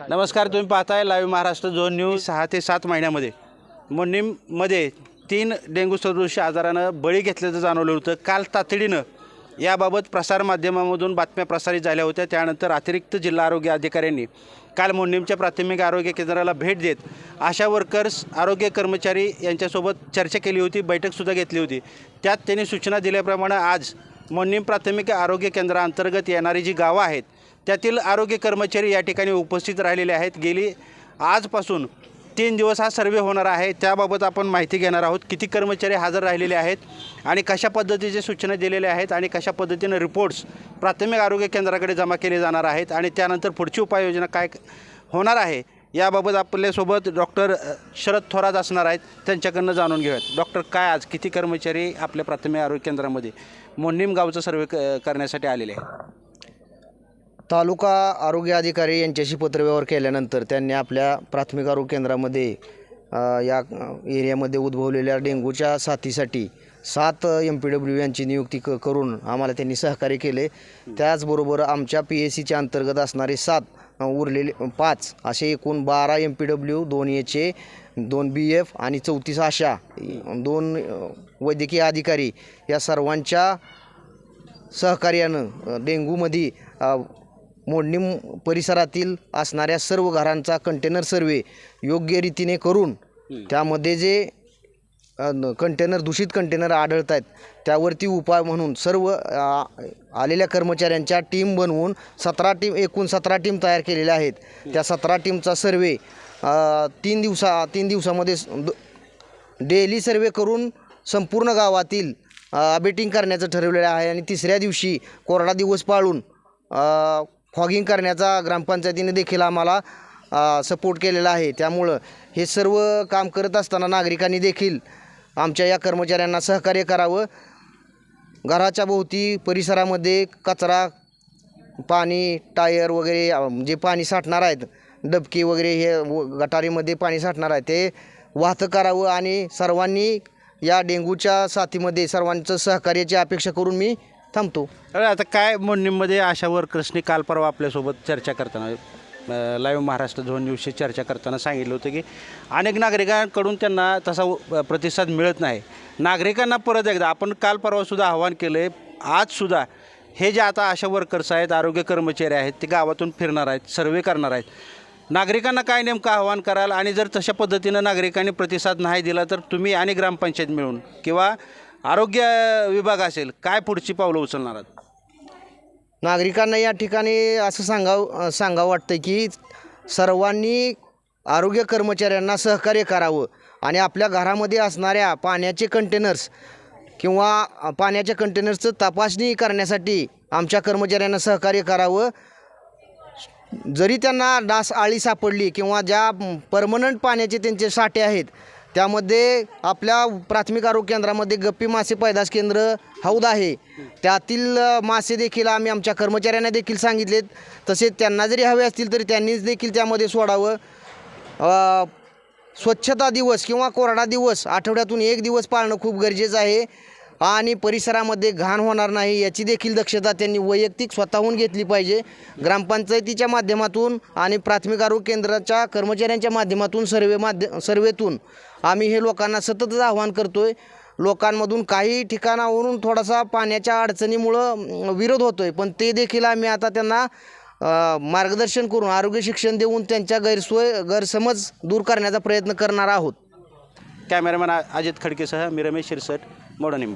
नमस्कार. तुम्ही पाहताय लाईव्ह महाराष्ट्र झोन न्यूज सहा ते सात महिन्यामध्ये. मोनिममध्ये तीन डेंग्यू सदृश्य आजारानं बळी घेतल्याचं जाणवलं होतं. काल तातडीनं याबाबत प्रसारमाध्यमामधून बातम्या प्रसारित झाल्या होत्या. त्यानंतर अतिरिक्त जिल्हा आरोग्य अधिकाऱ्यांनी काल मोन्नीमच्या प्राथमिक आरोग्य केंद्राला भेट देत आशा वर्कर्स आरोग्य कर्मचारी यांच्यासोबत चर्चा केली होती बैठकसुद्धा घेतली होती. त्यात त्यांनी सूचना दिल्याप्रमाणे आज मोन्नीम प्राथमिक आरोग्य केंद्राअंतर्गत येणारी जी गावं आहेत त्यातील आरोग्य कर्मचारी या ठिकाणी उपस्थित राहिलेले आहेत. गेली आजपासून तीन दिवस हा सर्वे होणार आहे. त्याबाबत आपण माहिती घेणार आहोत. किती कर्मचारी हजर राहिलेले आहेत आणि कशा पद्धतीचे सूचना दिलेल्या आहेत आणि कशा पद्धतीनं रिपोर्ट्स प्राथमिक आरोग्य केंद्राकडे जमा केले जाणार आहेत आणि त्यानंतर पुढची उपाययोजना काय होणार आहे याबाबत आपल्यासोबत डॉक्टर शरद थोरात असणार आहेत. त्यांच्याकडनं जाणून घेऊयात. डॉक्टर काय आज किती कर्मचारी आपल्या प्राथमिक आरोग्य केंद्रामध्ये मोन्नीम गावचा सर्वे क करण्यासाठी आलेले आहेत? तालुका आरोग्य अधिकारी यांच्याशी पत्रव्यवहार केल्यानंतर त्यांनी आपल्या प्राथमिक आरोग्य केंद्रामध्ये या एरियामध्ये उद्भवलेल्या डेंग्यूच्या साथीसाठी सात एम पी डब्ल्यू यांची नियुक्ती क करून आम्हाला त्यांनी सहकार्य केले. त्याचबरोबर आमच्या पी एस सीच्या अंतर्गत असणारे सात उरलेले पाच असे एकूण बारा एम पी डब्ल्यू दोन एच ए दोन बी एफ आणि चौतीस आशा दोन वैद्यकीय अधिकारी या सर्वांच्या सहकार्यानं डेंग्यूमध्ये मोडणी परिसरातील असणाऱ्या सर्व घरांचा कंटेनर सर्वे योग्य रीतीने करून त्यामध्ये जे कंटेनर दूषित कंटेनर आढळत आहेत त्यावरती उपाय म्हणून सर्व आलेल्या कर्मचाऱ्यांच्या टीम बनवून सतरा टीम एकूण सतरा टीम तयार केलेल्या आहेत. त्या सतरा टीमचा सर्वे तीन दिवसा तीन दिवसामध्ये डेली सर्वे करून संपूर्ण गावातील अबेटिंग करण्याचं ठरवलेलं आहे आणि तिसऱ्या दिवशी कोरडा दिवस पाळून फॉगिंग करण्याचा ग्रामपंचायतीने देखील आम्हाला सपोर्ट केलेला आहे. त्यामुळं हे सर्व काम करत असताना नागरिकांनी देखील आमच्या या कर्मचाऱ्यांना सहकार्य करावं. घराच्या भोवती परिसरामध्ये कचरा पाणी टायर वगैरे जे पाणी साठणार आहेत डबके वगैरे हे व- गटारीमध्ये पाणी साठणार आहे ते वाहतं करावं आणि सर्वांनी या डेंग्यूच्या साथीमध्ये सर्वांचं सहकार्याची अपेक्षा करून मी थांबतो. अरे आता काय मोडणीमध्ये आशा वर्कर्सनी काल परवा आपल्यासोबत चर्चा करताना लाईव्ह महाराष्ट्र झोन न्यूजशी चर्चा करताना सांगितलं होतं की अनेक नागरिकांकडून त्यांना तसा प्रतिसाद मिळत नाही. नागरिकांना परत एकदा आपण काल परवासुद्धा आव्हान केलं आहे आजसुद्धा हे जे आता आशा वर्कर्स आहेत आरोग्य कर्मचारी आहेत ते गावातून फिरणार आहेत सर्वे करणार आहेत. नागरिकांना काय नेमकं आव्हान कराल? आणि जर तशा पद्धतीनं नागरिकांनी प्रतिसाद नाही दिला तर तुम्ही आणि ग्रामपंचायत मिळून किंवा आरोग्य विभाग असेल काय पुढची पावलं उचलणार आहात? नागरिकांना या ठिकाणी असं सांगावं सांगावं वाटतं की सर्वांनी आरोग्य कर्मचाऱ्यांना सहकार्य करावं आणि आपल्या घरामध्ये असणाऱ्या पाण्याचे कंटेनर्स किंवा पाण्याच्या कंटेनर्सचं तपासणी करण्यासाठी आमच्या कर्मचाऱ्यांना सहकार्य करावं. जरी त्यांना डास आळी सापडली किंवा ज्या परमनंट पाण्याचे त्यांचे साठे आहेत त्यामध्ये आपल्या प्राथमिक आरोग्य केंद्रामध्ये गप्पी मासे पैदास केंद्र हौद आहे. त्यातील मासे देखील आम्ही आमच्या कर्मचाऱ्यांना देखील सांगितलेत. तसेच त्यांना जरी हवे असतील तरी त्यांनीच देखील त्यामध्ये सोडावं. स्वच्छता दिवस किंवा कोरडा दिवस आठवड्यातून एक दिवस पाळणं खूप गरजेचं आहे. आणि परिसरामध्ये घाण होणार नाही याची देखील दक्षता त्यांनी वैयक्तिक स्वतःहून घेतली पाहिजे. ग्रामपंचायतीच्या माध्यमातून आणि प्राथमिक आरोग्य केंद्राच्या कर्मचाऱ्यांच्या माध्यमातून सर्वे माध्य सर्वेतून आम्ही हे लोकांना सततच आव्हान करतो आहे लोकांमधून काही ठिकाणावरून थोडासा पाण्याच्या अडचणीमुळं विरोध होतो आहे पण ते देखील आम्ही आता त्यांना मार्गदर्शन करून आरोग्य शिक्षण देऊन त्यांच्या गैरसोय गैरसमज दूर करण्याचा प्रयत्न करणार आहोत. कॅमेरामॅन अजित खडकेसह मी रमेश शिरसट मोडनिंब.